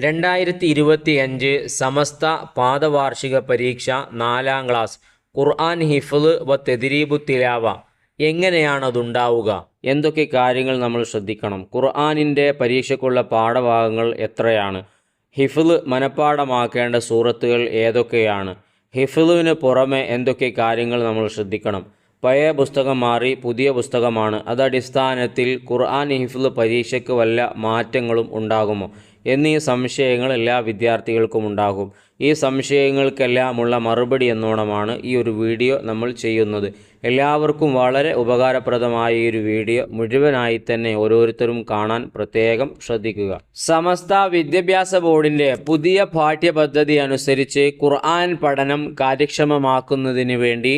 രണ്ടായിരത്തി ഇരുപത്തി അഞ്ച് സമസ്ത പാദവാർഷിക പരീക്ഷ നാലാം ക്ലാസ്. ഖുർആൻ ഹിഫ്ള് വ തെദിരീബു തിലാവ. എങ്ങനെയാണ് അതുണ്ടാവുക എന്തൊക്കെ കാര്യങ്ങൾ നമ്മൾ ശ്രദ്ധിക്കണം? ഖുർആാനിന്റെ പരീക്ഷയ്ക്കുള്ള പാഠഭാഗങ്ങൾ എത്രയാണ്? ഹിഫ്ള് മനഃപ്പാഠമാക്കേണ്ട സൂറത്തുകൾ ഏതൊക്കെയാണ്? ഹിഫ്ളുവിന് പുറമെ എന്തൊക്കെ കാര്യങ്ങൾ നമ്മൾ ശ്രദ്ധിക്കണം? പഴയ പുസ്തകം മാറി പുതിയ പുസ്തകമാണ്. അതടിസ്ഥാനത്തിൽ ഖുർആൻ ഹിഫ്ള് പരീക്ഷയ്ക്ക് വല്ല മാറ്റങ്ങളും ഉണ്ടാകുമോ എന്നീ സംശയങ്ങൾ എല്ലാ വിദ്യാർത്ഥികൾക്കും ഉണ്ടാകും. ഈ സംശയങ്ങൾക്കെല്ലാമുള്ള മറുപടി എന്നോണമാണ് ഈ ഒരു വീഡിയോ നമ്മൾ ചെയ്യുന്നത്. എല്ലാവർക്കും വളരെ ഉപകാരപ്രദമായ ഈ ഒരു വീഡിയോ മുഴുവനായി തന്നെ ഓരോരുത്തരും കാണാൻ പ്രത്യേകം ശ്രദ്ധിക്കുക. സമസ്ത വിദ്യാഭ്യാസ ബോർഡിന്റെ പുതിയ പാഠ്യപദ്ധതി അനുസരിച്ച് ഖുർആൻ പഠനം കാര്യക്ഷമമാക്കുന്നതിന് വേണ്ടി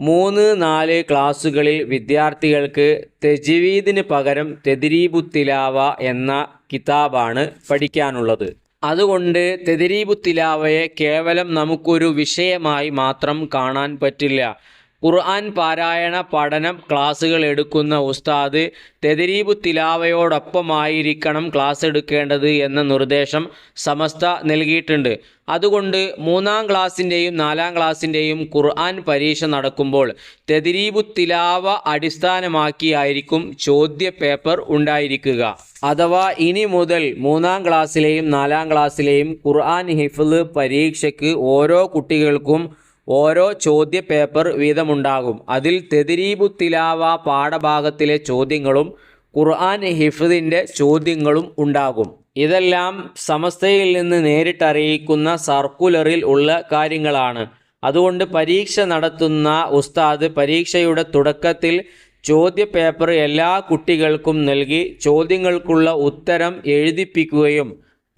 മൂന്ന് നാല് ക്ലാസ്സുകളിൽ വിദ്യാർത്ഥികൾക്ക് തെജീവീദിന് പകരം തെതിരീബുത്തിലാവ എന്ന കിതാബാണ് പഠിക്കാനുള്ളത്. അതുകൊണ്ട് തെതിരീബുത്തിലാവയെ കേവലം നമുക്കൊരു വിഷയമായി മാത്രം കാണാൻ പറ്റില്ല. ഖുർആൻ പാരായണ പഠനം ക്ലാസ്സുകൾ എടുക്കുന്ന ഉസ്താദ് തെതിരീബ് തിലാവയോടൊപ്പമായിരിക്കണം ക്ലാസ് എടുക്കേണ്ടത് എന്ന നിർദ്ദേശം സമസ്ത നൽകിയിട്ടുണ്ട്. അതുകൊണ്ട് മൂന്നാം ക്ലാസ്സിന്റെയും നാലാം ക്ലാസ്സിന്റെയും ഖുർആൻ പരീക്ഷ നടക്കുമ്പോൾ തെതിരീബു തിലാവ അടിസ്ഥാനമാക്കിയായിരിക്കും ചോദ്യ പേപ്പർ ഉണ്ടായിരിക്കുക. അഥവാ ഇനി മുതൽ മൂന്നാം ക്ലാസ്സിലെയും നാലാം ക്ലാസ്സിലെയും ഖുർആൻ ഹിഫ്ള് പരീക്ഷയ്ക്ക് ഓരോ കുട്ടികൾക്കും ഓരോ ചോദ്യ പേപ്പർ വീതമുണ്ടാകും. അതിൽ തെതിരീബു തിലാവ പാഠഭാഗത്തിലെ ചോദ്യങ്ങളും ഖുർആൻ ഹിഫ്ദിന്റെ ചോദ്യങ്ങളും ഉണ്ടാകും. ഇതെല്ലാം സമസ്തയിൽ നിന്ന് നേരിട്ടറിയിക്കുന്ന സർക്കുലറിൽ ഉള്ള കാര്യങ്ങളാണ്. അതുകൊണ്ട് പരീക്ഷ നടത്തുന്ന ഉസ്താദ് പരീക്ഷയുടെ തുടക്കത്തിൽ ചോദ്യ പേപ്പർ എല്ലാ കുട്ടികൾക്കും നൽകി ചോദ്യങ്ങൾക്കുള്ള ഉത്തരം എഴുതിപ്പിക്കുകയും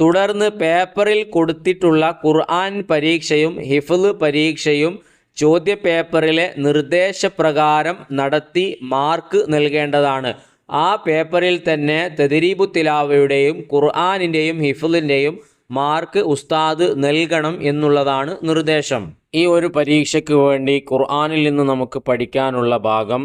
തുടർന്ന് പേപ്പറിൽ കൊടുത്തിട്ടുള്ള ഖുർആൻ പരീക്ഷയും ഹിഫ്ള് പരീക്ഷയും ചോദ്യപേപ്പറിലെ നിർദ്ദേശപ്രകാരം നടത്തി മാർക്ക് നൽകേണ്ടതാണ്. ആ പേപ്പറിൽ തന്നെ തെതിരീബു തിലാവയുടെയും ഖുർആാനിന്റെയും ഹിഫ്ളിന്റെയും മാർക്ക് ഉസ്താദ് നൽകണം എന്നുള്ളതാണ് നിർദ്ദേശം. ഈ ഒരു പരീക്ഷയ്ക്ക് വേണ്ടി ഖുർആാനിൽ നിന്ന് നമുക്ക് പഠിക്കാനുള്ള ഭാഗം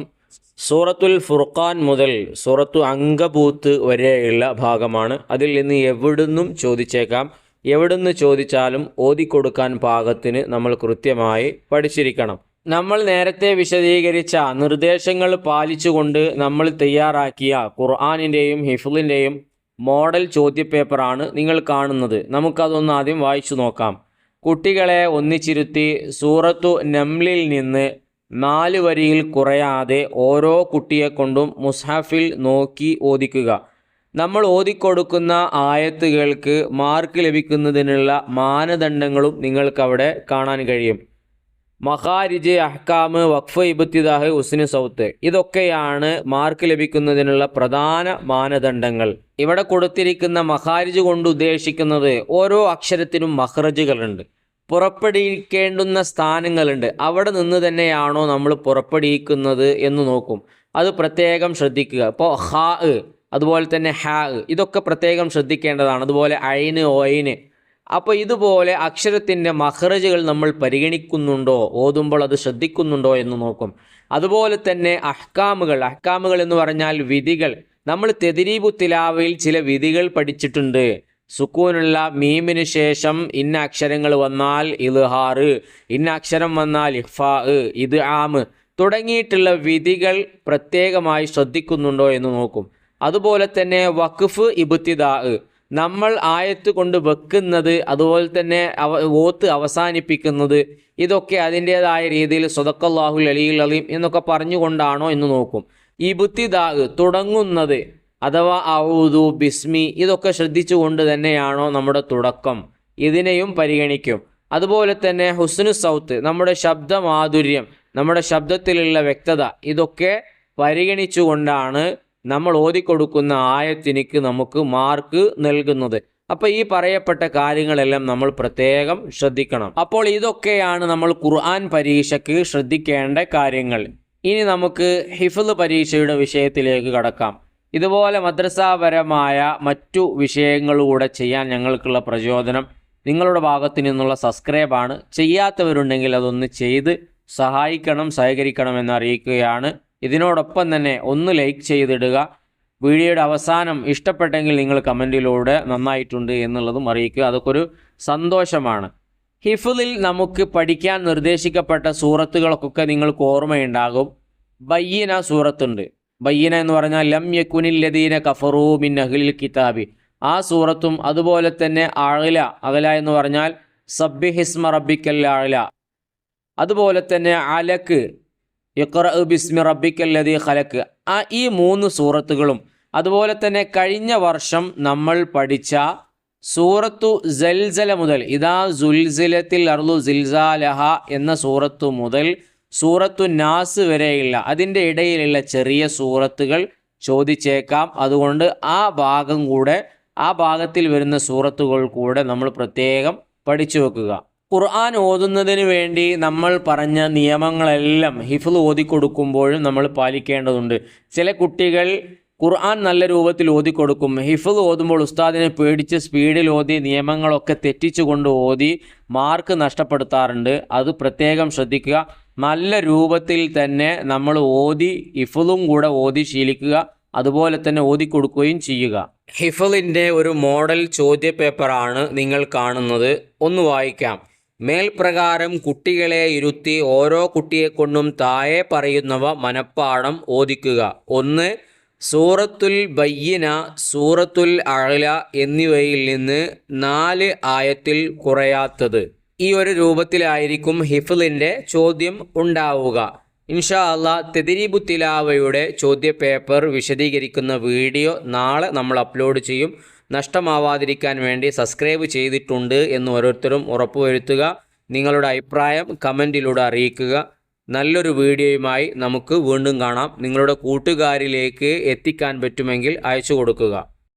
സൂറത്തുൽ ഫുർഖാൻ മുതൽ സൂറത്തു അങ്കബൂത്ത് വരെയുള്ള ഭാഗമാണ്. അതിൽ നിന്ന് എവിടുന്നും ചോദിച്ചേക്കാം. എവിടുന്ന് ചോദിച്ചാലും ഓതിക്കൊടുക്കാൻ പാകത്തിന് നമ്മൾ കൃത്യമായി പഠിച്ചിരിക്കണം. നമ്മൾ നേരത്തെ വിശദീകരിച്ച നിർദ്ദേശങ്ങൾ പാലിച്ചുകൊണ്ട് നമ്മൾ തയ്യാറാക്കിയ ഖുർആാനിന്റെയും ഹിഫുലിന്റെയും മോഡൽ ചോദ്യപേപ്പറാണ് നിങ്ങൾ കാണുന്നത്. നമുക്കതൊന്ന് ആദ്യം വായിച്ചു നോക്കാം. കുട്ടികളെ ഒന്നിച്ചിരുത്തി സൂറത്തു നംലിൽ നിന്ന് നാല് വരിയിൽ കുറയാതെ ഓരോ കുട്ടിയെക്കൊണ്ടും മുസ്ഹഫിൽ നോക്കി ഓദിക്കുക നമ്മൾ ഓതിക്കൊടുക്കുന്ന ആയത്തുകൾക്ക് മാർക്ക് ലഭിക്കുന്നതിനുള്ള മാനദണ്ഡങ്ങളും നിങ്ങൾക്കവിടെ കാണാൻ കഴിയും. മഹാരിജ് അഹ്കാമ് വഖഫ് ഇബത്തിദാഹ് ഉസ്നു സൗത്ത് ഇതൊക്കെയാണ് മാർക്ക് ലഭിക്കുന്നതിനുള്ള പ്രധാന മാനദണ്ഡങ്ങൾ. ഇവിടെ കൊടുത്തിരിക്കുന്ന മഹാരിജ് കൊണ്ട് ഉദ്ദേശിക്കുന്നത് ഓരോ അക്ഷരത്തിനും മഹ്റജുകളുണ്ട് പുറപ്പെടുവിക്കേണ്ടുന്ന സ്ഥാനങ്ങളുണ്ട്. അവിടെ നിന്ന് തന്നെയാണോ നമ്മൾ പുറപ്പെടുവിക്കുന്നത് എന്ന് നോക്കും. അത് പ്രത്യേകം ശ്രദ്ധിക്കുക. ഇപ്പോൾ ഹാ അതുപോലെ തന്നെ ഹാ ഇതൊക്കെ പ്രത്യേകം ശ്രദ്ധിക്കേണ്ടതാണ്. അതുപോലെ അയിന് ഒയിന്. അപ്പോൾ ഇതുപോലെ അക്ഷരത്തിന്റെ മഹ്റജുകൾ നമ്മൾ പരിഗണിക്കുന്നുണ്ടോ? ഓതുമ്പോൾ അത് ശ്രദ്ധിക്കുന്നുണ്ടോ എന്ന് നോക്കും. അതുപോലെ തന്നെ അഹ്കാമുകൾ. അഹ്കാമുകൾ എന്ന് പറഞ്ഞാൽ വിധികൾ. നമ്മൾ തെതിരീബു തിലാവയിൽ ചില വിധികൾ പഠിച്ചിട്ടുണ്ട്. സുക്കൂനുള്ള മീമിന് ശേഷം ഇന്ന അക്ഷരങ്ങൾ വന്നാൽ ഇൽഹാറ് ഇന്ന അക്ഷരം വന്നാൽ ഇഫാ ഇത് ആമ് തുടങ്ങിയിട്ടുള്ള വിധികൾ പ്രത്യേകമായി ശ്രദ്ധിക്കുന്നുണ്ടോ എന്ന് നോക്കും. അതുപോലെ തന്നെ വഖഫ് ഇബുത്തിദാ നമ്മൾ ആയത്ത് കൊണ്ട് വെക്കുന്നത് അതുപോലെ തന്നെ അവ ഓത്ത് അവസാനിപ്പിക്കുന്നത് ഇതൊക്കെ അതിന്റേതായ രീതിയിൽ സ്വതക്കല്ലാഹുൽ അലിയുൽ അലീം എന്നൊക്കെ പറഞ്ഞുകൊണ്ടാണോ എന്ന് നോക്കും. ഇബുത്തിദാ തുടങ്ങുന്നത് അഥവാ ഔദു ബിസ്മി ഇതൊക്കെ ശ്രദ്ധിച്ചുകൊണ്ട് തന്നെയാണോ നമ്മുടെ തുടക്കം. ഇതിനെയും പരിഗണിക്കും. അതുപോലെ തന്നെ ഹുസ്നു സൗത്ത് നമ്മുടെ ശബ്ദ മാധുര്യം നമ്മുടെ ശബ്ദത്തിലുള്ള വ്യക്തത ഇതൊക്കെ പരിഗണിച്ചുകൊണ്ടാണ് നമ്മൾ ഓതിക്കൊടുക്കുന്ന ആയത്തിനിക്ക് നമുക്ക് മാർക്ക് നൽകുന്നത്. അപ്പോൾ ഈ പറയപ്പെട്ട കാര്യങ്ങളെല്ലാം നമ്മൾ പ്രത്യേകം ശ്രദ്ധിക്കണം. അപ്പോൾ ഇതൊക്കെയാണ് നമ്മൾ ഖുർആൻ പരീക്ഷയ്ക്ക് ശ്രദ്ധിക്കേണ്ട കാര്യങ്ങൾ. ഇനി നമുക്ക് ഹിഫ്ല് പരീക്ഷയുടെ വിഷയത്തിലേക്ക് കടക്കാം. ഇതുപോലെ മദ്രസാപരമായ മറ്റു വിഷയങ്ങളൂടെ ചെയ്യാൻ ഞങ്ങൾക്കുള്ള പ്രചോദനം നിങ്ങളുടെ ഭാഗത്തു നിന്നുള്ള സബ്സ്ക്രൈബാണ്. ചെയ്യാത്തവരുണ്ടെങ്കിൽ അതൊന്ന് ചെയ്ത് സഹായിക്കണം സഹകരിക്കണം അറിയിക്കുകയാണ്. ഇതിനോടൊപ്പം തന്നെ ഒന്ന് ലൈക്ക് ചെയ്തിടുക. വീഡിയോയുടെ അവസാനം ഇഷ്ടപ്പെട്ടെങ്കിൽ നിങ്ങൾ കമന്റിലൂടെ നന്നായിട്ടുണ്ട് എന്നുള്ളതും അറിയിക്കുക. അതൊക്കെ ഒരു സന്തോഷമാണ്. ഹിഫിലിൽ നമുക്ക് പഠിക്കാൻ നിർദ്ദേശിക്കപ്പെട്ട സൂറത്തുകൾക്കൊക്കെ നിങ്ങൾക്ക് ഓർമ്മയുണ്ടാകും. ബയ്യന സൂറത്തുണ്ട്. ബയ്യന എന്ന് പറഞ്ഞാൽ ലം യക്കുനിൽ ലദീന കഫറൂ മിൻ അഹ്ലിൽ കിതാബി. ആ സൂറത്തും അതുപോലെ തന്നെ അഴല അകല എന്ന് പറഞ്ഞാൽ സബ്ബി ഹിസ്മ റബ്ബിക്കൽ അഴല അതുപോലെ തന്നെ അലക്ക് ഇഖ്റ ബിസ്മി റബ്ബിക്കല്ലതി ഖലക്ക് ആ ഈ മൂന്ന് സൂറത്തുകളും അതുപോലെ തന്നെ കഴിഞ്ഞ വർഷം നമ്മൾ പഠിച്ച സൂറത്തു ജൽസല മുതൽ ഇതാ സുൽസിലത്തിൽ അർലു സിൽസാലഹ എന്ന സൂറത്തു മുതൽ സൂറത്തു നാസ് വരെയുള്ള അതിന്റെ ഇടയിലുള്ള ചെറിയ സൂറത്തുകൾ ചോദിച്ചേക്കാം. അതുകൊണ്ട് ആ ഭാഗം കൂടെ ആ ഭാഗത്തിൽ വരുന്ന സൂറത്തുകൾ കൂടെ നമ്മൾ പ്രത്യേകം പഠിച്ചു വെക്കുക. ഖുർആൻ ഓതുന്നതിന് വേണ്ടി നമ്മൾ പറഞ്ഞ നിയമങ്ങളെല്ലാം ഹിഫ്ൽ ഓതിക്കൊടുക്കുമ്പോഴും നമ്മൾ പാലിക്കേണ്ടതുണ്ട്. ചില കുട്ടികൾ ഖുർആൻ നല്ല രൂപത്തിൽ ഓതിക്കൊടുക്കും. ഹിഫ്ൽ ഓതുമ്പോൾ ഉസ്താദിനെ പേടിച്ച് സ്പീഡിൽ ഓതി നിയമങ്ങളൊക്കെ തെറ്റിച്ചുകൊണ്ട് ഓതി മാർക്ക് നഷ്ടപ്പെടുത്താറുണ്ട്. അത് പ്രത്യേകം ശ്രദ്ധിക്കുക. നല്ല രൂപത്തിൽ തന്നെ നമ്മൾ ഓതി ഇഫുലും കൂടെ ഓതി ശീലിക്കുക അതുപോലെ തന്നെ ഓതി കൊടുക്കുകയും ചെയ്യുക. ഹിഫലിന്റെ ഒരു മോഡൽ ചോദ്യ പേപ്പറാണ് നിങ്ങൾ കാണുന്നത്. ഒന്ന് വായിക്കാം. മേൽപ്രകാരം കുട്ടികളെ ഇരുത്തി ഓരോ കുട്ടിയെക്കൊണ്ടും താഴെ പറയുന്നവ മനപ്പാടം ഓദിക്കുക. ഒന്ന് സൂറത്തുൽ ബയ്യന സൂറത്തുൽ അഴല എന്നിവയിൽ നിന്ന് നാല് ആയത്തിൽ കുറയാത്തത്. ഈ ഒരു രൂപത്തിലായിരിക്കും ഹിഫിലിന്റെ ചോദ്യം ഉണ്ടാവുക. ഇൻഷാ അള്ളാ തെതിരിബു തിലാവയുടെ ചോദ്യ പേപ്പർ വിശദീകരിക്കുന്ന വീഡിയോ നാളെ നമ്മൾ അപ്ലോഡ് ചെയ്യും. നഷ്ടമാവാതിരിക്കാൻ വേണ്ടി സബ്സ്ക്രൈബ് ചെയ്തിട്ടുണ്ട് എന്ന് ഓരോരുത്തരും ഉറപ്പുവരുത്തുക. നിങ്ങളുടെ അഭിപ്രായം കമന്റിലൂടെ അറിയിക്കുക. നല്ലൊരു വീഡിയോയുമായി നമുക്ക് വീണ്ടും കാണാം. നിങ്ങളുടെ കൂട്ടുകാരിലേക്ക് എത്തിക്കാൻ പറ്റുമെങ്കിൽ അയച്ചു കൊടുക്കുക.